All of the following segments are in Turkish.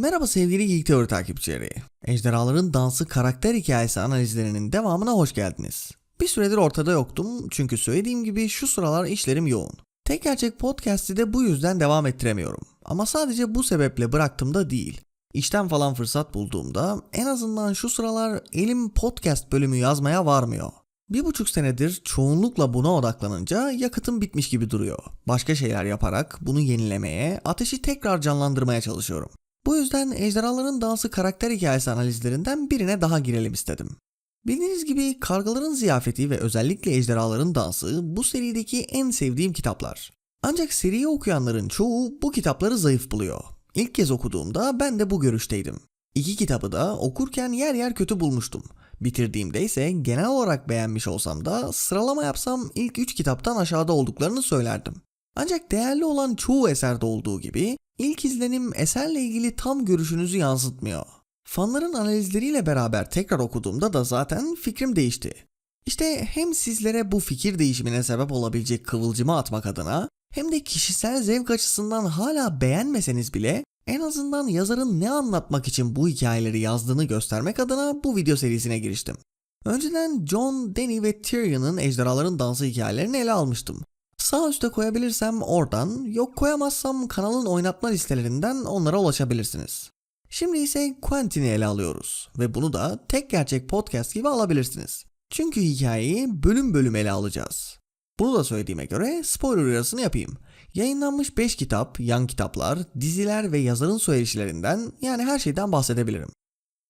Merhaba sevgili Geek Teori takipçileri. Ejderhaların Dansı karakter hikayesi analizlerinin devamına hoş geldiniz. Bir süredir ortada yoktum çünkü söylediğim gibi şu sıralar işlerim yoğun. Tek Gerçek Podcast'i de bu yüzden devam ettiremiyorum. Ama sadece bu sebeple bıraktım da değil. İşten falan fırsat bulduğumda en azından şu sıralar elim podcast bölümü yazmaya varmıyor. Bir buçuk senedir çoğunlukla buna odaklanınca yakıtım bitmiş gibi duruyor. Başka şeyler yaparak bunu yenilemeye, ateşi tekrar canlandırmaya çalışıyorum. Bu yüzden Ejderhaların Dansı karakter hikayesi analizlerinden birine daha girelim istedim. Bildiğiniz gibi Kargaların Ziyafeti ve özellikle Ejderhaların Dansı bu serideki en sevdiğim kitaplar. Ancak seriyi okuyanların çoğu bu kitapları zayıf buluyor. İlk kez okuduğumda ben de bu görüşteydim. İki kitabı da okurken yer yer kötü bulmuştum. Bitirdiğimde ise genel olarak beğenmiş olsam da sıralama yapsam ilk üç kitaptan aşağıda olduklarını söylerdim. Ancak değerli olan çoğu eserde olduğu gibi ilk izlenim eserle ilgili tam görüşünüzü yansıtmıyor. Fanların analizleriyle beraber tekrar okuduğumda da zaten fikrim değişti. İşte hem sizlere bu fikir değişimine sebep olabilecek kıvılcımı atmak adına hem de kişisel zevk açısından hala beğenmeseniz bile en azından yazarın ne anlatmak için bu hikayeleri yazdığını göstermek adına bu video serisine giriştim. Önceden John, Dany ve Tyrion'ın ejderhaların dansı hikayelerini ele almıştım. Sağ üstte koyabilirsem oradan, yok koyamazsam kanalın oynatma listelerinden onlara ulaşabilirsiniz. Şimdi ise Quentin'i ele alıyoruz ve bunu da tek gerçek podcast gibi alabilirsiniz. Çünkü hikayeyi bölüm bölüm ele alacağız. Bunu da söylediğime göre spoiler uyarısını yapayım. Yayınlanmış 5 kitap, yan kitaplar, diziler ve yazarın söyleşilerinden yani her şeyden bahsedebilirim.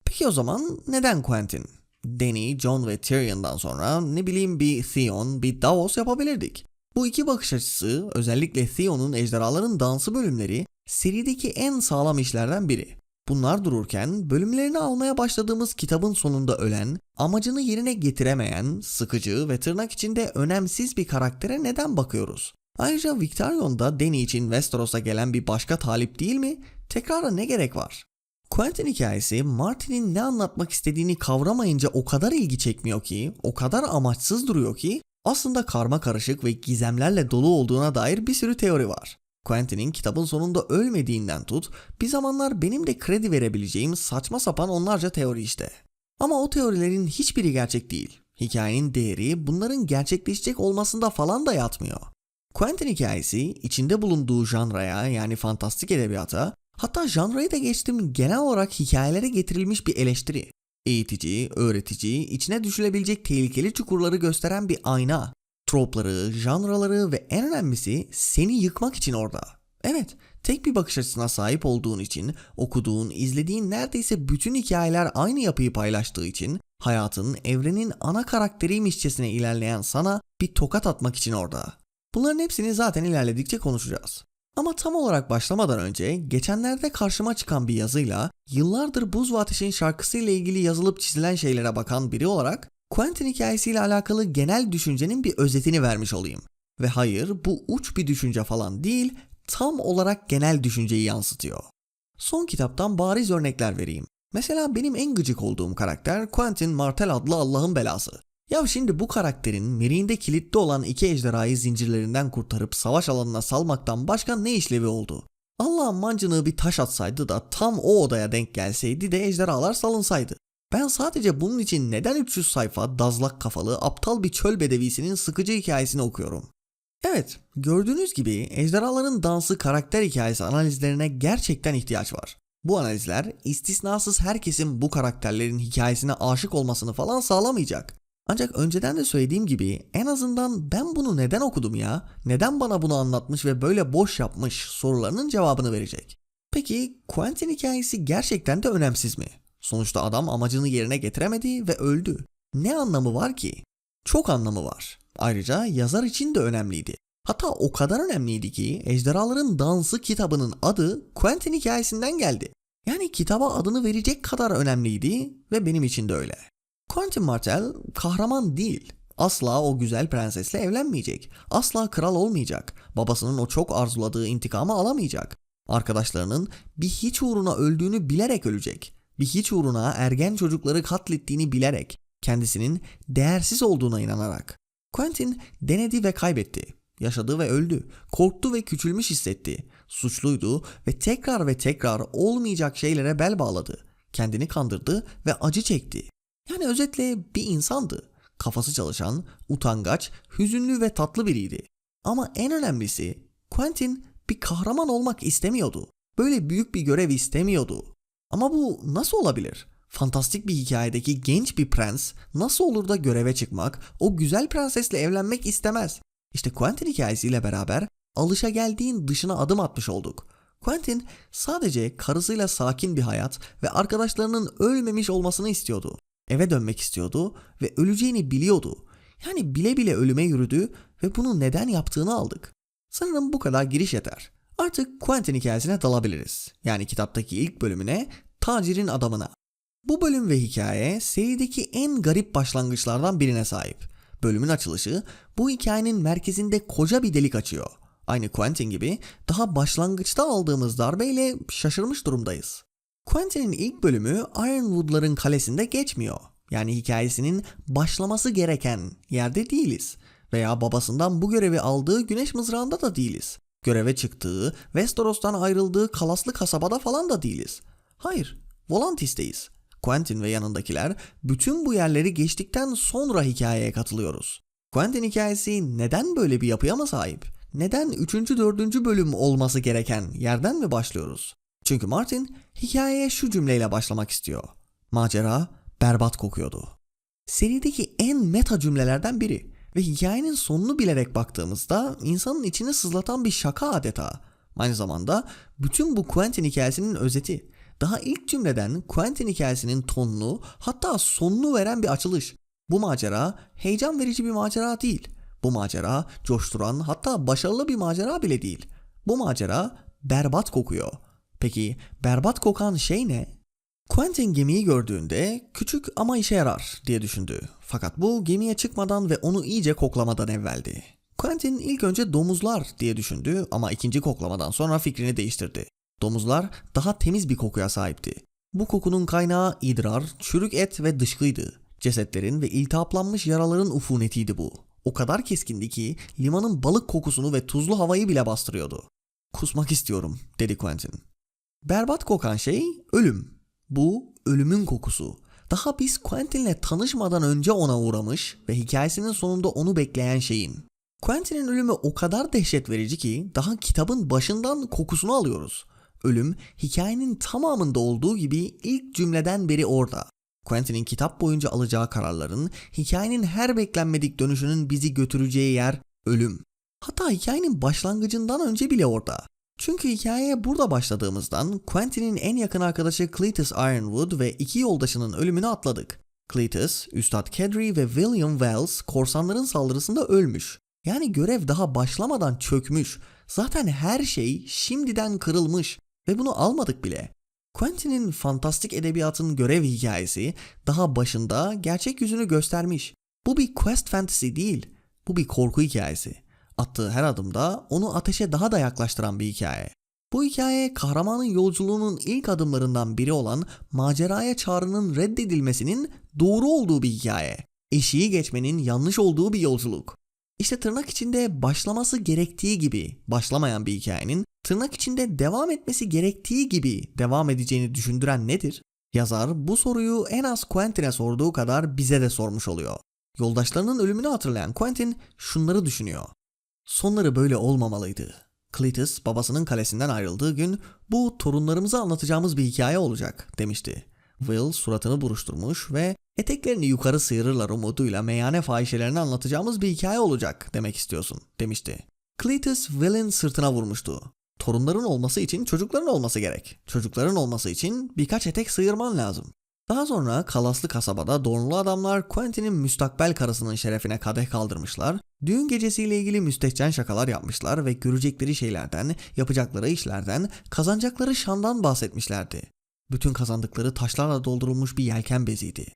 Peki o zaman neden Quentin? Dany, John ve Tyrion'dan sonra ne bileyim bir Theon, bir Davos yapabilirdik. Bu iki bakış açısı özellikle Theon'un ejderhaların dansı bölümleri serideki en sağlam işlerden biri. Bunlar dururken bölümlerini almaya başladığımız kitabın sonunda ölen, amacını yerine getiremeyen, sıkıcı ve tırnak içinde önemsiz bir karaktere neden bakıyoruz? Ayrıca Victarion da Dany için Westeros'a gelen bir başka talip değil mi? Tekrara ne gerek var? Quentin hikayesi Martin'in ne anlatmak istediğini kavramayınca o kadar ilgi çekmiyor ki, o kadar amaçsız duruyor ki aslında karma karışık ve gizemlerle dolu olduğuna dair bir sürü teori var. Quentin'in kitabın sonunda ölmediğinden tut, bir zamanlar benim de kredi verebileceğim saçma sapan onlarca teori işte. Ama o teorilerin hiçbiri gerçek değil. Hikayenin değeri bunların gerçekleşecek olmasında falan da yatmıyor. Quentin hikayesi içinde bulunduğu janraya yani fantastik edebiyata hatta janrayı da geçtim genel olarak hikayelere getirilmiş bir eleştiri. Eğitici, öğretici, içine düşülebilecek tehlikeli çukurları gösteren bir ayna. Tropları, janraları ve en önemlisi seni yıkmak için orada. Evet, tek bir bakış açısına sahip olduğun için, okuduğun, izlediğin neredeyse bütün hikayeler aynı yapıyı paylaştığı için, hayatın, evrenin ana karakteriymişçesine ilerleyen sana bir tokat atmak için orada. Bunların hepsini zaten ilerledikçe konuşacağız. Ama tam olarak başlamadan önce geçenlerde karşıma çıkan bir yazıyla yıllardır Buz ve Ateş'in şarkısıyla ilgili yazılıp çizilen şeylere bakan biri olarak Quentin hikayesiyle alakalı genel düşüncenin bir özetini vermiş olayım. Ve hayır bu uç bir düşünce falan değil tam olarak genel düşünceyi yansıtıyor. Son kitaptan bariz örnekler vereyim. Mesela benim en gıcık olduğum karakter Quentin Martel adlı Allah'ın belası. Ya şimdi bu karakterin miriğinde kilitli olan iki ejderhayı zincirlerinden kurtarıp savaş alanına salmaktan başka ne işlevi oldu? Allah'ın mancınığı bir taş atsaydı da tam o odaya denk gelseydi de ejderhalar salınsaydı. Ben sadece bunun için neden 300 sayfa dazlak kafalı aptal bir çöl bedevisinin sıkıcı hikayesini okuyorum? Evet, gördüğünüz gibi ejderhaların dansı karakter hikayesi analizlerine gerçekten ihtiyaç var. Bu analizler istisnasız herkesin bu karakterlerin hikayesine aşık olmasını falan sağlamayacak. Ancak önceden de söylediğim gibi en azından ben bunu neden okudum ya? Neden bana bunu anlatmış ve böyle boş yapmış sorularının cevabını verecek. Peki Quentin hikayesi gerçekten de önemsiz mi? Sonuçta adam amacını yerine getiremedi ve öldü. Ne anlamı var ki? Çok anlamı var. Ayrıca yazar için de önemliydi. Hatta o kadar önemliydi ki Ejderhaların Dansı kitabının adı Quentin hikayesinden geldi. Yani kitaba adını verecek kadar önemliydi ve benim için de öyle. Quentin Martell kahraman değil. Asla o güzel prensesle evlenmeyecek. Asla kral olmayacak. Babasının o çok arzuladığı intikamı alamayacak. Arkadaşlarının bir hiç uğruna öldüğünü bilerek ölecek. Bir hiç uğruna ergen çocukları katlettiğini bilerek. Kendisinin değersiz olduğuna inanarak. Quentin denedi ve kaybetti. Yaşadı ve öldü. Korktu ve küçülmüş hissetti. suçluydu ve tekrar ve tekrar olmayacak şeylere bel bağladı. Kendini kandırdı ve acı çekti. Yani özetle bir insandı. Kafası çalışan, utangaç, hüzünlü ve tatlı biriydi. Ama en önemlisi Quentin bir kahraman olmak istemiyordu. Böyle büyük bir görev istemiyordu. Ama bu nasıl olabilir? Fantastik bir hikayedeki genç bir prens nasıl olur da göreve çıkmak, o güzel prensesle evlenmek istemez? İşte Quentin hikayesiyle beraber alışa geldiğin dışına adım atmış olduk. Quentin sadece karısıyla sakin bir hayat ve arkadaşlarının ölmemiş olmasını istiyordu. Eve dönmek istiyordu ve öleceğini biliyordu. Yani bile bile ölüme yürüdü ve bunu neden yaptığını aldık. Sanırım bu kadar giriş yeter. Artık Quentin hikayesine dalabiliriz. Yani kitaptaki ilk bölümüne Tacirin Adamına. Bu bölüm ve hikaye serideki en garip başlangıçlardan birine sahip. Bölümün açılışı bu hikayenin merkezinde koca bir delik açıyor. Aynı Quentin gibi daha başlangıçta aldığımız darbeyle şaşırmış durumdayız. Quentin'in ilk bölümü Ironwood'ların kalesinde geçmiyor. Yani hikayesinin başlaması gereken yerde değiliz. Veya babasından bu görevi aldığı güneş mızrağında da değiliz. Göreve çıktığı, Westeros'tan ayrıldığı kalaslı kasabada falan da değiliz. Hayır, Volantis'teyiz. Quentin ve yanındakiler bütün bu yerleri geçtikten sonra hikayeye katılıyoruz. Quentin hikayesi neden böyle bir yapıya mı sahip? Neden 3. 4. bölüm olması gereken yerden mi başlıyoruz? Çünkü Martin hikayeye şu cümleyle başlamak istiyor. Macera berbat kokuyordu. Serideki en meta cümlelerden biri ve hikayenin sonunu bilerek baktığımızda insanın içini sızlatan bir şaka adeta. Aynı zamanda bütün bu Quentin hikayesinin özeti. Daha ilk cümleden Quentin hikayesinin tonunu hatta sonunu veren bir açılış. Bu macera heyecan verici bir macera değil. Bu macera coşturan hatta başarılı bir macera bile değil. Bu macera berbat kokuyor. Peki berbat kokan şey ne? Quentin gemiyi gördüğünde küçük ama işe yarar diye düşündü. Fakat bu gemiye çıkmadan ve onu iyice koklamadan evveldi. Quentin ilk önce domuzlar diye düşündü ama ikinci koklamadan sonra fikrini değiştirdi. Domuzlar daha temiz bir kokuya sahipti. Bu kokunun kaynağı idrar, çürük et ve dışkıydı. Cesetlerin ve iltihaplanmış yaraların ufunetiydi bu. O kadar keskindi ki limanın balık kokusunu ve tuzlu havayı bile bastırıyordu. Kusmak istiyorum dedi Quentin. Berbat kokan şey ölüm. Bu ölümün kokusu. Daha biz Quentin'le tanışmadan önce ona uğramış ve hikayesinin sonunda onu bekleyen şeyin. Quentin'in ölümü o kadar dehşet verici ki daha kitabın başından kokusunu alıyoruz. Ölüm hikayenin tamamında olduğu gibi ilk cümleden beri orada. Quentin'in kitap boyunca alacağı kararların, hikayenin her beklenmedik dönüşünün bizi götüreceği yer ölüm. Hatta hikayenin başlangıcından önce bile orada. Çünkü hikayeye burada başladığımızdan Quentin'in en yakın arkadaşı Cletus Ironwood ve iki yoldaşının ölümünü atladık. Cletus, Üstad Kedri ve William Wells korsanların saldırısında ölmüş. Yani görev daha başlamadan çökmüş. Zaten her şey şimdiden kırılmış ve bunu almadık bile. Quentin'in fantastik edebiyatın görev hikayesi daha başında gerçek yüzünü göstermiş. Bu bir quest fantasy değil, bu bir korku hikayesi. Attığı her adımda onu ateşe daha da yaklaştıran bir hikaye. Bu hikaye kahramanın yolculuğunun ilk adımlarından biri olan maceraya çağrının reddedilmesinin doğru olduğu bir hikaye. Eşiği geçmenin yanlış olduğu bir yolculuk. İşte tırnak içinde başlaması gerektiği gibi başlamayan bir hikayenin tırnak içinde devam etmesi gerektiği gibi devam edeceğini düşündüren nedir? Yazar bu soruyu en az Quentin'e sorduğu kadar bize de sormuş oluyor. Yoldaşlarının ölümünü hatırlayan Quentin şunları düşünüyor. Sonları böyle olmamalıydı. Cletus babasının kalesinden ayrıldığı gün bu torunlarımıza anlatacağımız bir hikaye olacak demişti. Will suratını buruşturmuş ve eteklerini yukarı sıyırırlar umuduyla meyhane fahişelerini anlatacağımız bir hikaye olacak demek istiyorsun demişti. Cletus Will'in sırtına vurmuştu. Torunların olması için çocukların olması gerek. Çocukların olması için birkaç etek sıyırman lazım. Daha sonra Kalaslı kasabada donlu adamlar Quentin'in müstakbel karısının şerefine kadeh kaldırmışlar, düğün gecesiyle ilgili müstehcen şakalar yapmışlar ve görecekleri şeylerden, yapacakları işlerden, kazanacakları şandan bahsetmişlerdi. Bütün kazandıkları taşlarla doldurulmuş bir yelken beziydi.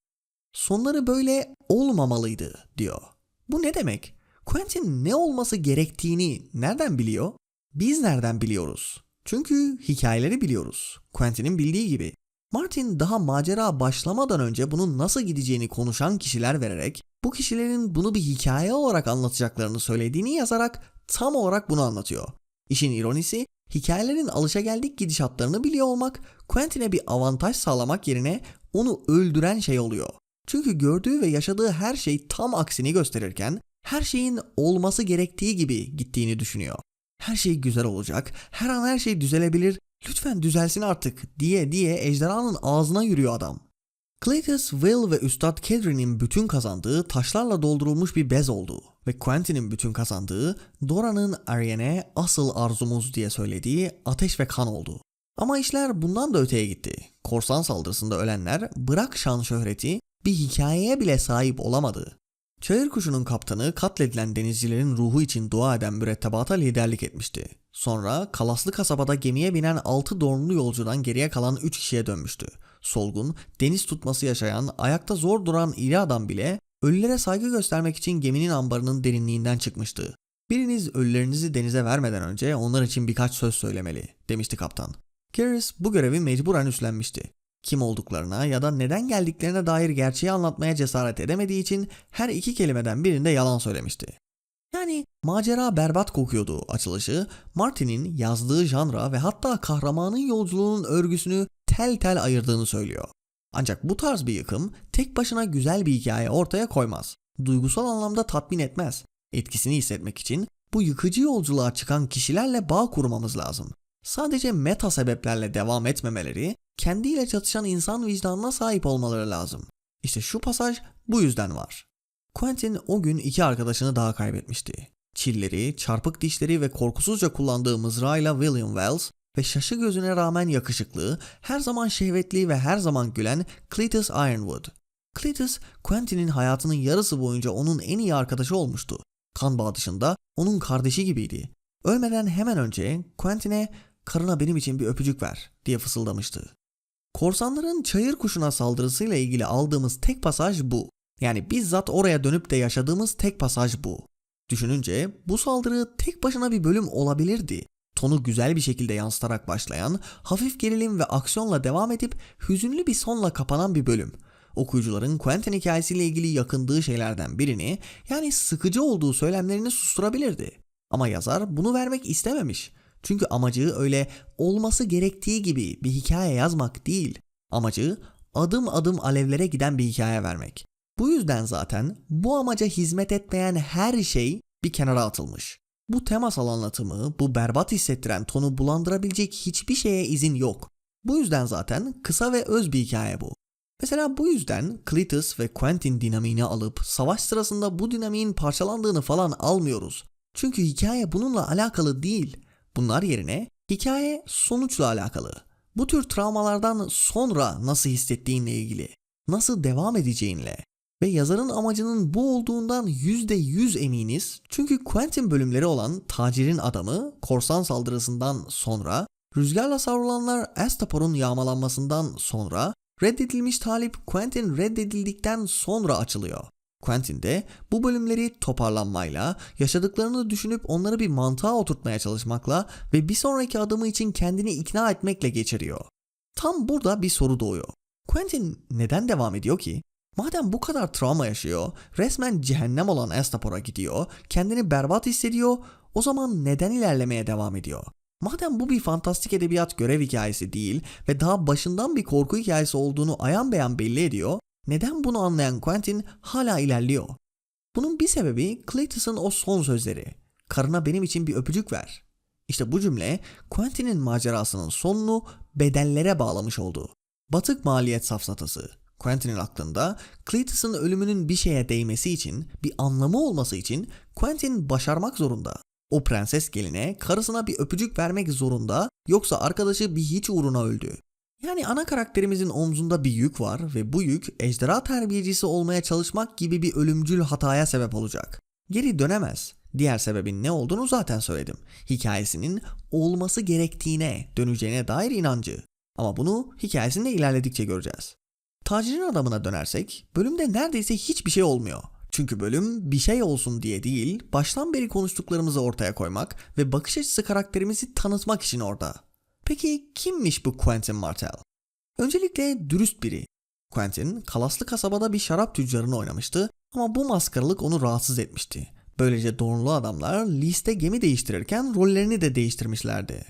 Sonları böyle olmamalıydı diyor. Bu ne demek? Quentin ne olması gerektiğini nereden biliyor? Biz nereden biliyoruz? Çünkü hikayeleri biliyoruz. Quentin'in bildiği gibi. Martin daha macera başlamadan önce bunun nasıl gideceğini konuşan kişiler vererek bu kişilerin bunu bir hikaye olarak anlatacaklarını söylediğini yazarak tam olarak bunu anlatıyor. İşin ironisi Hikayelerin alışageldik gidişatlarını biliyor olmak Quentin'e bir avantaj sağlamak yerine onu öldüren şey oluyor. Çünkü gördüğü ve yaşadığı her şey tam aksini gösterirken her şeyin olması gerektiği gibi gittiğini düşünüyor. Her şey güzel olacak, her an her şey düzelebilir, lütfen düzelsin artık diye diye ejderhanın ağzına yürüyor adam. Cletus, Will ve Üstad Kedrin'in bütün kazandığı taşlarla doldurulmuş bir bez oldu ve Quentin'in bütün kazandığı Dora'nın Ariane'e asıl arzumuz diye söylediği ateş ve kan oldu. Ama işler bundan da öteye gitti. Korsan saldırısında ölenler bırak şan şöhreti bir hikayeye bile sahip olamadı. Çayır kuşunun kaptanı katledilen denizcilerin ruhu için dua eden mürettebata liderlik etmişti. Sonra Kalaslı kasabada gemiye binen 6 dornlu yolcudan geriye kalan 3 kişiye dönmüştü. Solgun, deniz tutması yaşayan, ayakta zor duran iri adam bile ölülere saygı göstermek için geminin ambarının derinliğinden çıkmıştı. Biriniz ölülerinizi denize vermeden önce onlar için birkaç söz söylemeli, demişti kaptan. Keris bu görevi mecburen üstlenmişti. Kim olduklarına ya da neden geldiklerine dair gerçeği anlatmaya cesaret edemediği için her iki kelimeden birinde yalan söylemişti. Yani macera berbat kokuyordu açılışı, Martin'in yazdığı janra ve hatta kahramanın yolculuğunun örgüsünü tel tel ayırdığını söylüyor. Ancak bu tarz bir yıkım tek başına güzel bir hikaye ortaya koymaz. Duygusal anlamda tatmin etmez. Etkisini hissetmek için bu yıkıcı yolculuğa çıkan kişilerle bağ kurmamız lazım. Sadece meta sebeplerle devam etmemeleri, kendiyle çatışan insan vicdanına sahip olmaları lazım. İşte şu pasaj bu yüzden var. Quentin o gün iki arkadaşını daha kaybetmişti. Çilleri, çarpık dişleri ve korkusuzca kullandığı mızrağıyla William Wells ve şaşı gözüne rağmen yakışıklı, her zaman şehvetli ve her zaman gülen Cletus Ironwood. Cletus, Quentin'in hayatının yarısı boyunca onun en iyi arkadaşı olmuştu. Kan bağı dışında onun kardeşi gibiydi. Ölmeden hemen önce Quentin'e karına benim için bir öpücük ver diye fısıldamıştı. Korsanların çayır kuşuna saldırısıyla ilgili aldığımız tek pasaj bu. Yani bizzat oraya dönüp de yaşadığımız tek pasaj bu. Düşününce bu saldırı tek başına bir bölüm olabilirdi. Tonu güzel bir şekilde yansıtarak başlayan, hafif gerilim ve aksiyonla devam edip hüzünlü bir sonla kapanan bir bölüm. Okuyucuların Quentin hikayesiyle ilgili yakındığı şeylerden birini, yani sıkıcı olduğu söylemlerini susturabilirdi. Ama yazar bunu vermek istememiş. Çünkü amacı öyle olması gerektiği gibi bir hikaye yazmak değil. Amacı adım adım alevlere giden bir hikaye vermek. Bu yüzden zaten bu amaca hizmet etmeyen her şey bir kenara atılmış. Bu temasal anlatımı, bu berbat hissettiren tonu bulandırabilecek hiçbir şeye izin yok. Bu yüzden zaten kısa ve öz bir hikaye bu. Mesela bu yüzden Cletus ve Quentin dinamiğini alıp savaş sırasında bu dinamiğin parçalandığını falan almıyoruz. Çünkü hikaye bununla alakalı değil. Bunlar yerine hikaye sonuçla alakalı. Bu tür travmalardan sonra nasıl hissettiğinle ilgili, nasıl devam edeceğinle ve yazarın amacının bu olduğundan %100 eminiz. Çünkü Quentin bölümleri olan Tacirin Adamı, korsan saldırısından sonra, rüzgarla savrulanlar Astapor'un yağmalanmasından sonra, reddedilmiş talip Quentin reddedildikten sonra açılıyor. Quentin de bu bölümleri toparlanmayla, yaşadıklarını düşünüp onları bir mantığa oturtmaya çalışmakla ve bir sonraki adımı için kendini ikna etmekle geçiriyor. Tam burada bir soru doğuyor. Quentin neden devam ediyor ki? Madem bu kadar travma yaşıyor, resmen cehennem olan Astapor'a gidiyor, kendini berbat hissediyor, o zaman neden ilerlemeye devam ediyor? Madem bu bir fantastik edebiyat görev hikayesi değil ve daha başından bir korku hikayesi olduğunu ayan beyan belli ediyor, neden bunu anlayan Quentin hala ilerliyor? Bunun bir sebebi Cletus'un o son sözleri. Karına benim için bir öpücük ver. İşte bu cümle Quentin'in macerasının sonunu bedellere bağlamış oldu. Batık maliyet safsatası. Quentin'in aklında Cletus'un ölümünün bir şeye değmesi için, bir anlamı olması için Quentin başarmak zorunda. O prenses geline karısına bir öpücük vermek zorunda yoksa arkadaşı bir hiç uğruna öldü. Yani ana karakterimizin omzunda bir yük var ve bu yük ejderha terbiyecisi olmaya çalışmak gibi bir ölümcül hataya sebep olacak. Geri dönemez. Diğer sebebin ne olduğunu zaten söyledim. Hikayesinin olması gerektiğine döneceğine dair inancı. Ama bunu hikayesinde ilerledikçe göreceğiz. Tacirin adamına dönersek bölümde neredeyse hiçbir şey olmuyor. Çünkü bölüm bir şey olsun diye değil, baştan beri konuştuklarımızı ortaya koymak ve bakış açısı karakterimizi tanıtmak için orada. Peki kimmiş bu Quentin Martell? Öncelikle dürüst biri. Quentin, Kalaslı kasabada bir şarap tüccarını oynamıştı ama bu maskaralık onu rahatsız etmişti. Böylece doğrulu adamlar liste gemi değiştirirken rollerini de değiştirmişlerdi.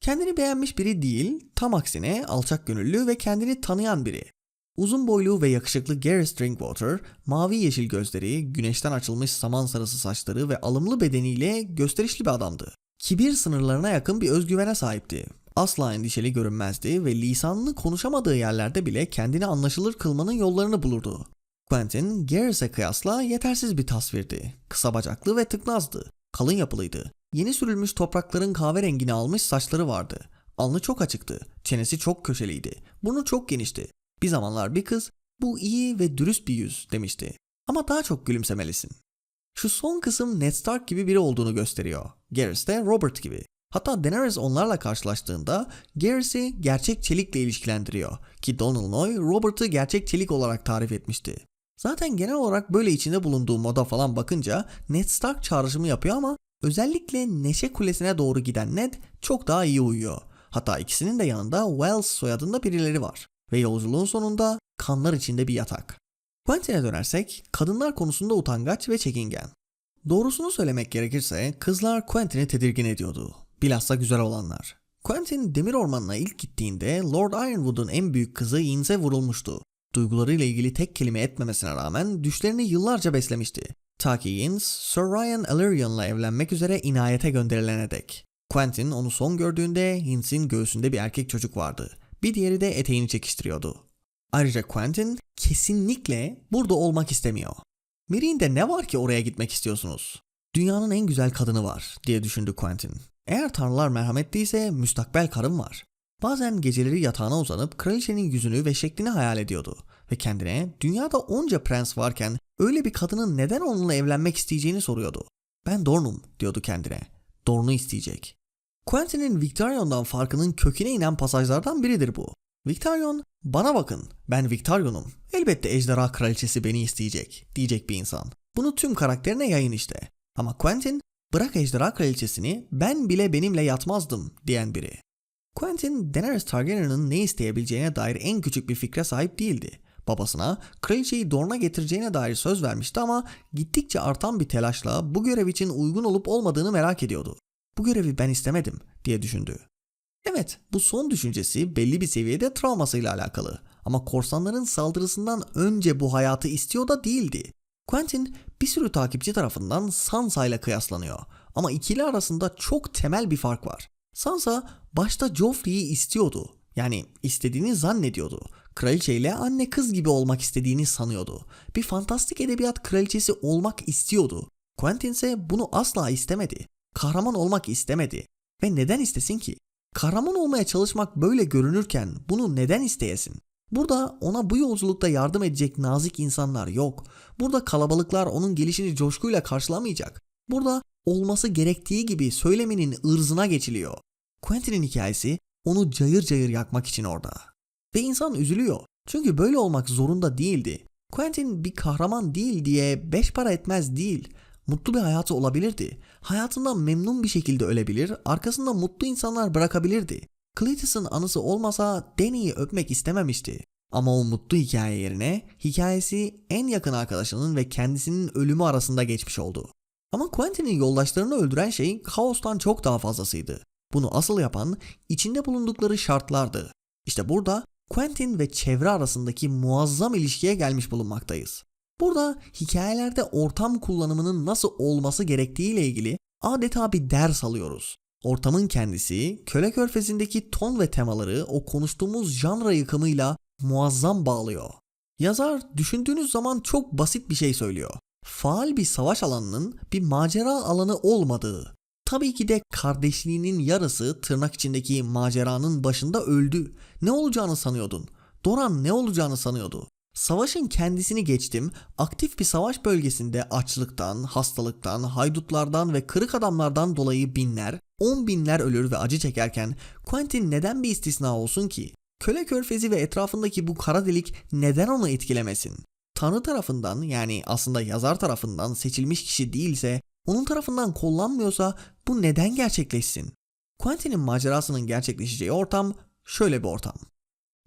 Kendini beğenmiş biri değil, tam aksine alçak gönüllü ve kendini tanıyan biri. Uzun boylu ve yakışıklı Gareth Drinkwater, mavi yeşil gözleri, güneşten açılmış saman sarısı saçları ve alımlı bedeniyle gösterişli bir adamdı. Kibir sınırlarına yakın bir özgüvene sahipti. Asla endişeli görünmezdi ve lisanını konuşamadığı yerlerde bile kendini anlaşılır kılmanın yollarını bulurdu. Quentin, Gareth'e kıyasla yetersiz bir tasvirdi. Kısa bacaklı ve tıknazdı. Kalın yapılıydı. Yeni sürülmüş toprakların kahverengini almış saçları vardı. Alnı çok açıktı. Çenesi çok köşeliydi. Burnu çok genişti. Bir zamanlar bir kız bu iyi ve dürüst bir yüz demişti. Ama daha çok gülümsemelisin. Şu son kısım Ned Stark gibi biri olduğunu gösteriyor. Gareth de Robert gibi. Hatta Daenerys onlarla karşılaştığında Gareth'i gerçek çelikle ilişkilendiriyor. Ki Donald Noy Robert'ı gerçek çelik olarak tarif etmişti. Zaten genel olarak böyle içinde bulunduğu moda falan bakınca Ned Stark çağrışımı yapıyor ama özellikle Neşe Kulesi'ne doğru giden Ned çok daha iyi uyuyor. Hatta ikisinin de yanında Wells soyadında birileri var. Ve yolculuğun sonunda kanlar içinde bir yatak. Quentin'e dönersek kadınlar konusunda utangaç ve çekingen. Doğrusunu söylemek gerekirse kızlar Quentin'i tedirgin ediyordu. Bilhassa güzel olanlar. Quentin demir ormanına ilk gittiğinde Lord Ironwood'un en büyük kızı Yinz'e vurulmuştu. Duygularıyla ilgili tek kelime etmemesine rağmen düşlerini yıllarca beslemişti. Ta ki Yinz, Sir Ryan Ellyrian'la evlenmek üzere inayete gönderilene dek. Quentin onu son gördüğünde Yinz'in göğsünde bir erkek çocuk vardı. Bir diğeri de eteğini çekiştiriyordu. Ayrıca Quentin kesinlikle burada olmak istemiyor. Mirine'de ne var ki oraya gitmek istiyorsunuz? Dünyanın en güzel kadını var diye düşündü Quentin. Eğer tanrılar merhametliyse müstakbel karım var. Bazen geceleri yatağına uzanıp kraliçenin yüzünü ve şeklini hayal ediyordu ve kendine dünyada onca prens varken öyle bir kadının neden onunla evlenmek isteyeceğini soruyordu. Ben Dorn'um diyordu kendine. Dorn'u isteyecek. Quentin'in Victarion'dan farkının köküne inen pasajlardan biridir bu. Victarion, bana bakın ben Victarion'um. Elbette ejderha kraliçesi beni isteyecek diyecek bir insan. Bunu tüm karakterine yayın işte. Ama Quentin bırak ejderha kraliçesini ben bile benimle yatmazdım diyen biri. Quentin, Daenerys Targaryen'ın ne isteyebileceğine dair en küçük bir fikre sahip değildi. Babasına kraliçeyi Dorne'a getireceğine dair söz vermişti ama gittikçe artan bir telaşla bu görev için uygun olup olmadığını merak ediyordu. Bu görevi ben istemedim diye düşündü. Evet, bu son düşüncesi belli bir seviyede travmasıyla alakalı. Ama korsanların saldırısından önce bu hayatı istiyor da değildi. Quentin bir sürü takipçi tarafından Sansa ile kıyaslanıyor. Ama ikili arasında çok temel bir fark var. Sansa başta Joffrey'i istiyordu. Yani istediğini zannediyordu. Kraliçeyle anne kız gibi olmak istediğini sanıyordu. Bir fantastik edebiyat kraliçesi olmak istiyordu. Quentin ise bunu asla istemedi. Kahraman olmak istemedi. Ve neden istesin ki? Kahraman olmaya çalışmak böyle görünürken bunu neden isteyesin? Burada ona bu yolculukta yardım edecek nazik insanlar yok. Burada kalabalıklar onun gelişini coşkuyla karşılamayacak. Burada olması gerektiği gibi söyleminin ırzına geçiliyor. Quentin'in hikayesi onu cayır cayır yakmak için orada. Ve insan üzülüyor. Çünkü böyle olmak zorunda değildi. Quentin bir kahraman değil diye beş para etmez değil. Mutlu bir hayatı olabilirdi. Hayatından memnun bir şekilde ölebilir, arkasında mutlu insanlar bırakabilirdi. Cletus'un anısı olmasa Danny'yi öpmek istememişti. Ama o mutlu hikaye yerine hikayesi en yakın arkadaşının ve kendisinin ölümü arasında geçmiş oldu. Ama Quentin'in yoldaşlarını öldüren şey kaostan çok daha fazlasıydı. Bunu asıl yapan içinde bulundukları şartlardı. İşte burada Quentin ve çevre arasındaki muazzam ilişkiye gelmiş bulunmaktayız. Burada hikayelerde ortam kullanımının nasıl olması gerektiği ile ilgili adeta bir ders alıyoruz. Ortamın kendisi, köle körfezindeki ton ve temaları o konuştuğumuz janra yıkımıyla muazzam bağlıyor. Yazar düşündüğünüz zaman çok basit bir şey söylüyor. Faal bir savaş alanının bir macera alanı olmadığı. Tabii ki de kardeşliğinin yarısı tırnak içindeki maceranın başında öldü. Ne olacağını sanıyordun? Doran ne olacağını sanıyordu? Savaşın kendisini geçtim, aktif bir savaş bölgesinde açlıktan, hastalıktan, haydutlardan ve kırık adamlardan dolayı binler, on binler ölür ve acı çekerken Quentin neden bir istisna olsun ki? Köle körfezi ve etrafındaki bu kara delik neden onu etkilemesin? Tanrı tarafından yani aslında yazar tarafından seçilmiş kişi değilse, onun tarafından kullanmıyorsa bu neden gerçekleşsin? Quentin'in macerasının gerçekleşeceği ortam şöyle bir ortam.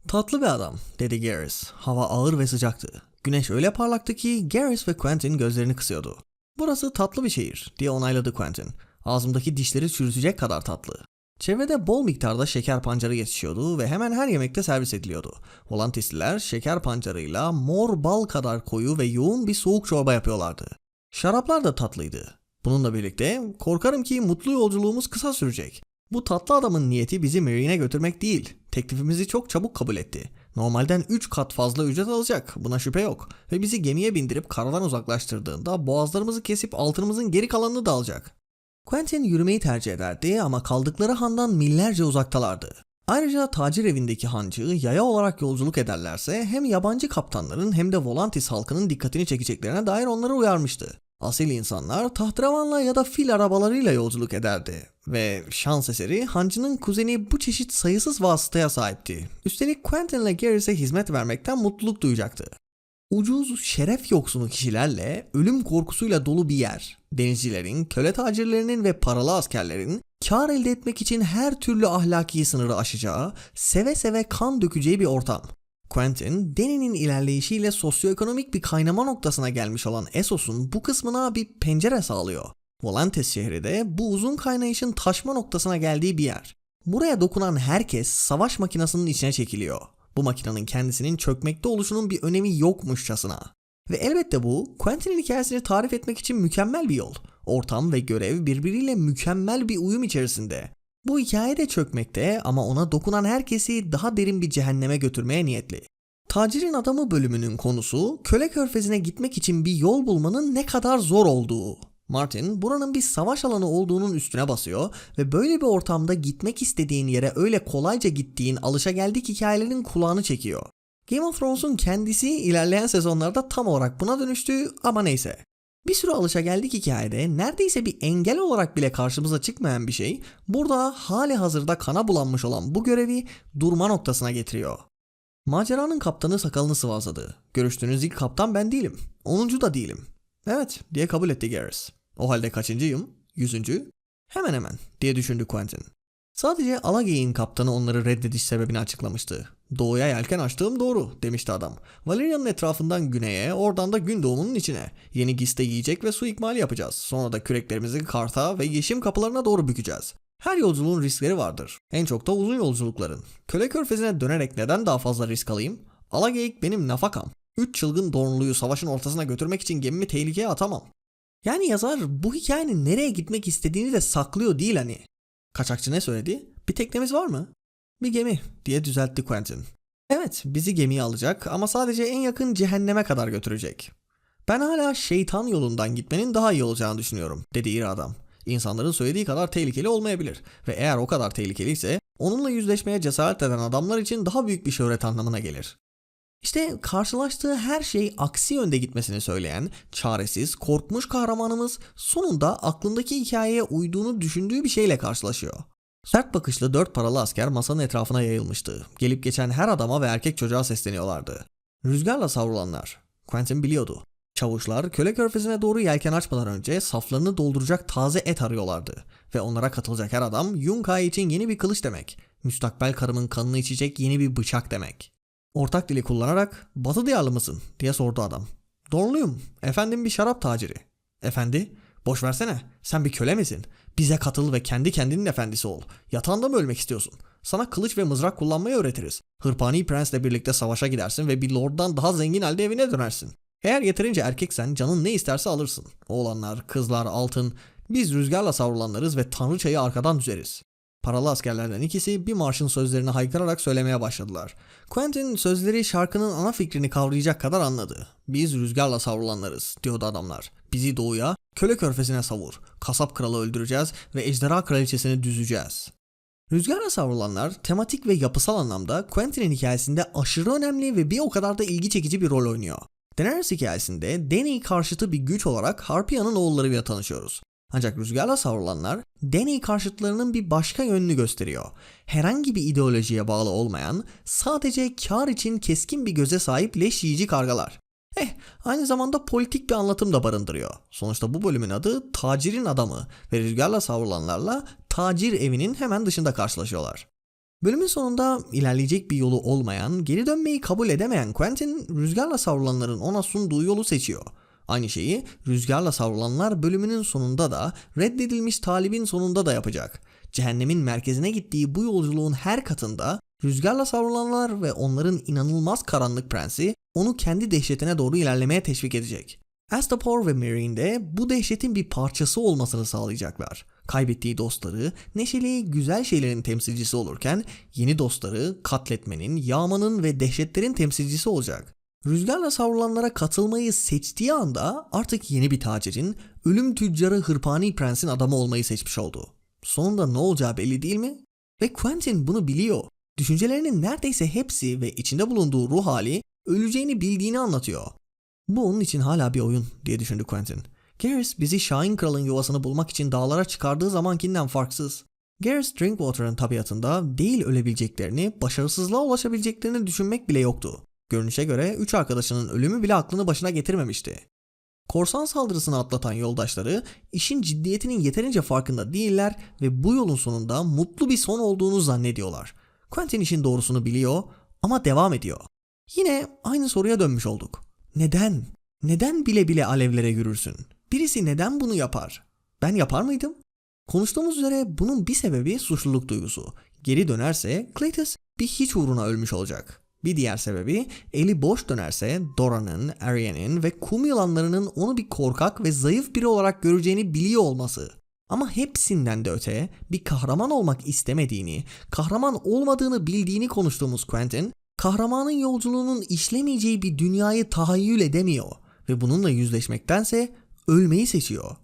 Tatlı bir adam dedi Garrus. Hava ağır ve sıcaktı. Güneş öyle parlaktı ki Garrus ve Quentin gözlerini kısıyordu. Burası tatlı bir şehir diye onayladı Quentin. Ağzımdaki dişleri çürütecek kadar tatlı. Çevrede bol miktarda şeker pancarı yetişiyordu ve hemen her yemekte servis ediliyordu. Volantisliler şeker pancarıyla mor bal kadar koyu ve yoğun bir soğuk çorba yapıyorlardı. Şaraplar da tatlıydı. Bununla birlikte korkarım ki mutlu yolculuğumuz kısa sürecek. Bu tatlı adamın niyeti bizi Marine'e götürmek değil. Teklifimizi çok çabuk kabul etti. Normalden 3 kat fazla ücret alacak. Buna şüphe yok. Ve bizi gemiye bindirip karadan uzaklaştırdığında boğazlarımızı kesip altınımızın geri kalanını da alacak. Quentin yürümeyi tercih ederdi ama kaldıkları handan millerce uzaktalardı. Ayrıca tacir evindeki hancı yaya olarak yolculuk ederlerse hem yabancı kaptanların hem de Volantis halkının dikkatini çekeceklerine dair onları uyarmıştı. Asil insanlar tahtrevanla ya da fil arabalarıyla yolculuk ederdi ve şans eseri hancının kuzeni bu çeşit sayısız vasıtaya sahipti. Üstelik Quentin ile Garris'e hizmet vermekten mutluluk duyacaktı. Ucuz, şeref yoksunu kişilerle ölüm korkusuyla dolu bir yer. Denizcilerin, köle tacirlerinin ve paralı askerlerin kar elde etmek için her türlü ahlaki sınırı aşacağı, seve seve kan dökeceği bir ortam. Quentin, Deni'nin ilerleyişiyle sosyoekonomik bir kaynama noktasına gelmiş olan Essos'un bu kısmına bir pencere sağlıyor. Volantes şehri de bu uzun kaynayışın taşma noktasına geldiği bir yer. Buraya dokunan herkes savaş makinesinin içine çekiliyor. Bu makinenin kendisinin çökmekte oluşunun bir önemi yokmuşçasına. Ve elbette bu Quentin'in hikayesini tarif etmek için mükemmel bir yol. Ortam ve görev birbiriyle mükemmel bir uyum içerisinde. Bu hikaye de çökmekte ama ona dokunan herkesi daha derin bir cehenneme götürmeye niyetli. Tacirin Adamı bölümünün konusu köle körfezine gitmek için bir yol bulmanın ne kadar zor olduğu. Martin buranın bir savaş alanı olduğunun üstüne basıyor ve böyle bir ortamda gitmek istediğin yere öyle kolayca gittiğin alışageldik hikayelerin kulağını çekiyor. Game of Thrones'un kendisi ilerleyen sezonlarda tam olarak buna dönüştü ama neyse. Bir sürü alışageldik hikayede neredeyse bir engel olarak bile karşımıza çıkmayan bir şey burada hali hazırda kana bulanmış olan bu görevi durma noktasına getiriyor. Maceranın kaptanı sakalını sıvazladı. Görüştüğünüz ilk kaptan ben değilim. Onuncu da değilim. Evet diye kabul etti Garrus. O halde kaçıncıyım? Yüzüncü? Hemen hemen diye düşündü Quentin. Sadece Alagey'in kaptanı onları reddediş sebebini açıklamıştı. Doğuya yelken açtığım doğru demişti adam. Valeria'nın etrafından güneye, oradan da gün doğumunun içine. Yeni giste yiyecek ve su ikmali yapacağız. Sonra da küreklerimizi karta ve yeşim kapılarına doğru bükeceğiz. Her yolculuğun riskleri vardır. En çok da uzun yolculukların. Köle körfezine dönerek neden daha fazla risk alayım? Alageyik benim nafakam. Üç çılgın Dornlu'yu savaşın ortasına götürmek için gemimi tehlikeye atamam. Yani yazar bu hikayenin nereye gitmek istediğini de saklıyor değil hani. Kaçakçı ne söyledi? Bir teknemiz var mı? Bir gemi diye düzeltti Quentin. Evet bizi gemiye alacak ama sadece en yakın cehenneme kadar götürecek. Ben hala şeytan yolundan gitmenin daha iyi olacağını düşünüyorum dedi iri adam. İnsanların söylediği kadar tehlikeli olmayabilir ve eğer o kadar tehlikeliyse onunla yüzleşmeye cesaret eden adamlar için daha büyük bir şöhret anlamına gelir. İşte karşılaştığı her şey aksi yönde gitmesini söyleyen, çaresiz, korkmuş kahramanımız sonunda aklındaki hikayeye uyduğunu düşündüğü bir şeyle karşılaşıyor. Sert bakışlı dört paralı asker masanın etrafına yayılmıştı. Gelip geçen her adama ve erkek çocuğa sesleniyorlardı. Rüzgarla savrulanlar. Quentin biliyordu. Çavuşlar köle körfezine doğru yelken açmadan önce saflarını dolduracak taze et arıyorlardı. Ve onlara katılacak her adam Yunkai için yeni bir kılıç demek. Müstakbel karımın kanını içecek yeni bir bıçak demek. Ortak dili kullanarak batı diyarlı mısın diye sordu adam. Dorluyum. Efendim bir şarap taciri. Efendi? Boş versene. Sen bir köle misin? Bize katıl ve kendi kendinin efendisi ol. Yatağında mı ölmek istiyorsun? Sana kılıç ve mızrak kullanmayı öğretiriz. Hırpani prensle birlikte savaşa gidersin ve bir lorddan daha zengin halde evine dönersin. Eğer yeterince erkeksen canın ne isterse alırsın. Oğlanlar, kızlar, altın. Biz rüzgarla savrulanlarız ve tanrıçayı arkadan düzeriz. Paralı askerlerden ikisi bir marşın sözlerini haykırarak söylemeye başladılar. Quentin sözleri şarkının ana fikrini kavrayacak kadar anladı. Biz rüzgarla savrulanlarız diyordu adamlar. Bizi doğuya, köle körfezine savur. Kasap kralı öldüreceğiz ve ejderha kraliçesini düzeceğiz. Rüzgarla savrulanlar tematik ve yapısal anlamda Quentin'in hikayesinde aşırı önemli ve bir o kadar da ilgi çekici bir rol oynuyor. Daenerys hikayesinde Dany karşıtı bir güç olarak Harpya'nın oğullarıyla tanışıyoruz. Ancak rüzgarla savrulanlar Dany karşıtlarının bir başka yönünü gösteriyor. Herhangi bir ideolojiye bağlı olmayan, sadece kar için keskin bir göze sahip leş yiyici kargalar. Eh, aynı zamanda politik bir anlatım da barındırıyor. Sonuçta bu bölümün adı Tacirin Adamı ve rüzgarla savrulanlarla tacir evinin hemen dışında karşılaşıyorlar. Bölümün sonunda ilerleyecek bir yolu olmayan, geri dönmeyi kabul edemeyen Quentin, rüzgarla savrulanların ona sunduğu yolu seçiyor. Aynı şeyi rüzgarla savrulanlar bölümünün sonunda da reddedilmiş talibin sonunda da yapacak. Cehennemin merkezine gittiği bu yolculuğun her katında rüzgarla savrulanlar ve onların inanılmaz karanlık prensi onu kendi dehşetine doğru ilerlemeye teşvik edecek. Astapor ve Marine de bu dehşetin bir parçası olmasını sağlayacaklar. Kaybettiği dostları neşeli, güzel şeylerin temsilcisi olurken yeni dostları katletmenin, yağmanın ve dehşetlerin temsilcisi olacak. Rüzgarla savrulanlara katılmayı seçtiği anda artık yeni bir tacirin, ölüm tüccarı hırpani prensin adamı olmayı seçmiş oldu. Sonunda ne olacağı belli değil mi? Ve Quentin bunu biliyor. Düşüncelerinin neredeyse hepsi ve içinde bulunduğu ruh hali öleceğini bildiğini anlatıyor. Bu onun için hala bir oyun diye düşündü Quentin. Garrus bizi Şahin Kral'ın yuvasını bulmak için dağlara çıkardığı zamankinden farksız. Garrus Drinkwater'ın tabiatında değil ölebileceklerini, başarısızlığa ulaşabileceklerini düşünmek bile yoktu. Görünüşe göre üç arkadaşının ölümü bile aklını başına getirmemişti. Korsan saldırısını atlatan yoldaşları işin ciddiyetinin yeterince farkında değiller ve bu yolun sonunda mutlu bir son olduğunu zannediyorlar. Quentin işin doğrusunu biliyor ama devam ediyor. Yine aynı soruya dönmüş olduk. Neden? Neden bile bile alevlere yürürsün? Birisi neden bunu yapar? Ben yapar mıydım? Konuştuğumuz üzere bunun bir sebebi suçluluk duygusu. Geri dönerse Cletus bir hiç uğruna ölmüş olacak. Bir diğer sebebi eli boş dönerse Dora'nın, Ariane'in ve kum yılanlarının onu bir korkak ve zayıf biri olarak göreceğini biliyor olması. Ama hepsinden de öte bir kahraman olmak istemediğini, kahraman olmadığını bildiğini konuştuğumuz Quentin, kahramanın yolculuğunun işlemeyeceği bir dünyayı tahayyül edemiyor ve bununla yüzleşmektense ölmeyi seçiyor.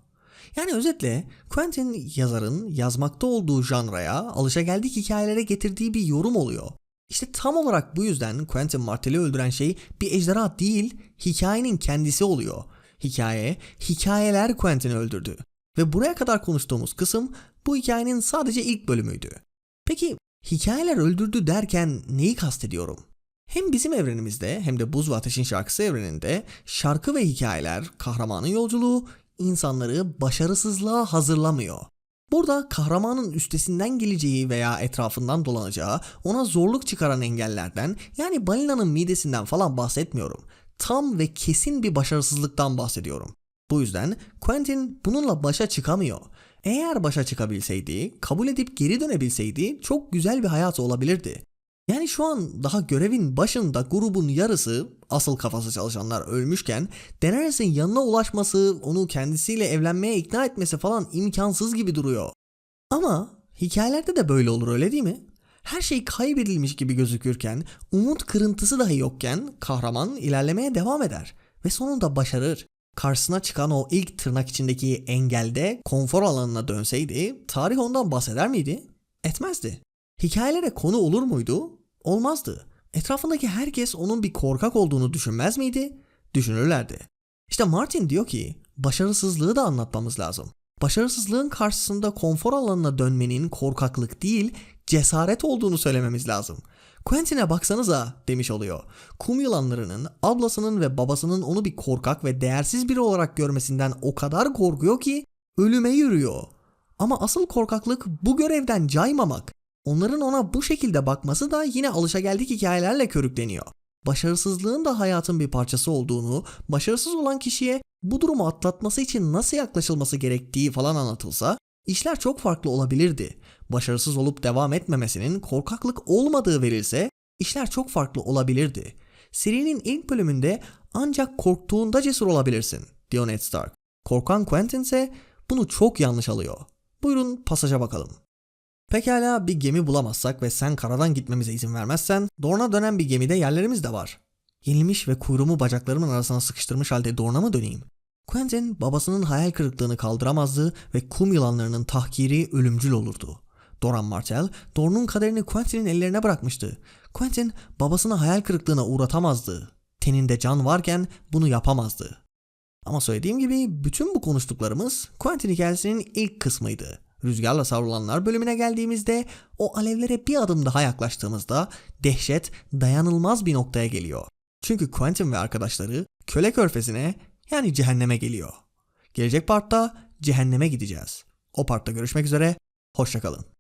Yani özetle Quentin yazarın yazmakta olduğu janraya alışageldik hikayelere getirdiği bir yorum oluyor. İşte tam olarak bu yüzden Quentin Martell'i öldüren şey bir ejderha değil, hikayenin kendisi oluyor. Hikaye, hikayeler Quentin'i öldürdü. Ve buraya kadar konuştuğumuz kısım bu hikayenin sadece ilk bölümüydü. Peki hikayeler öldürdü derken neyi kastediyorum? Hem bizim evrenimizde hem de Buz ve Ateş'in şarkısı evreninde şarkı ve hikayeler, kahramanın yolculuğu insanları başarısızlığa hazırlamıyor. Burada kahramanın üstesinden geleceği veya etrafından dolanacağı, ona zorluk çıkaran engellerden yani balinanın midesinden falan bahsetmiyorum. Tam ve kesin bir başarısızlıktan bahsediyorum. Bu yüzden Quentin bununla başa çıkamıyor. Eğer başa çıkabilseydi, kabul edip geri dönebilseydi çok güzel bir hayatı olabilirdi. Yani şu an daha görevin başında grubun yarısı asıl kafası çalışanlar ölmüşken Daenerys'in yanına ulaşması, onu kendisiyle evlenmeye ikna etmesi falan imkansız gibi duruyor. Ama hikayelerde de böyle olur öyle değil mi? Her şey kaybedilmiş gibi gözükürken, umut kırıntısı dahi yokken kahraman ilerlemeye devam eder ve sonunda başarır. Karşısına çıkan o ilk tırnak içindeki engelde konfor alanına dönseydi tarih ondan bahseder miydi? Etmezdi. Hikayelere konu olur muydu? Olmazdı. Etrafındaki herkes onun bir korkak olduğunu düşünmez miydi? Düşünürlerdi. İşte Martin diyor ki başarısızlığı da anlatmamız lazım. Başarısızlığın karşısında konfor alanına dönmenin korkaklık değil cesaret olduğunu söylememiz lazım. Quentin'e baksanıza demiş oluyor. Kum yılanlarının ablasının ve babasının onu bir korkak ve değersiz biri olarak görmesinden o kadar korkuyor ki ölüme yürüyor. Ama asıl korkaklık bu görevden caymamak. Onların ona bu şekilde bakması da yine alışageldik hikayelerle körükleniyor. Başarısızlığın da hayatın bir parçası olduğunu, başarısız olan kişiye bu durumu atlatması için nasıl yaklaşılması gerektiği falan anlatılsa işler çok farklı olabilirdi. Başarısız olup devam etmemesinin korkaklık olmadığı verilse işler çok farklı olabilirdi. Serinin ilk bölümünde ancak korktuğunda cesur olabilirsin diyor Ned Stark. Korkan Quentin ise bunu çok yanlış alıyor. Buyurun pasaja bakalım. Pekala bir gemi bulamazsak ve sen karadan gitmemize izin vermezsen Dorna dönen bir gemide yerlerimiz de var. Yenilmiş ve kuyruğumu bacaklarımın arasına sıkıştırmış halde Dorna mı döneyim? Quentin babasının hayal kırıklığını kaldıramazdı ve kum yılanlarının tahkiri ölümcül olurdu. Doran Martell, Dorn'un kaderini Quentin'in ellerine bırakmıştı. Quentin babasını hayal kırıklığına uğratamazdı. Teninde can varken bunu yapamazdı. Ama söylediğim gibi bütün bu konuştuklarımız Quentin hikayesinin ilk kısmıydı. Rüzgarla savrulanlar bölümüne geldiğimizde o alevlere bir adım daha yaklaştığımızda dehşet dayanılmaz bir noktaya geliyor. Çünkü Quentin ve arkadaşları köle körfezine yani cehenneme geliyor. Gelecek partta cehenneme gideceğiz. O partta görüşmek üzere, hoşçakalın.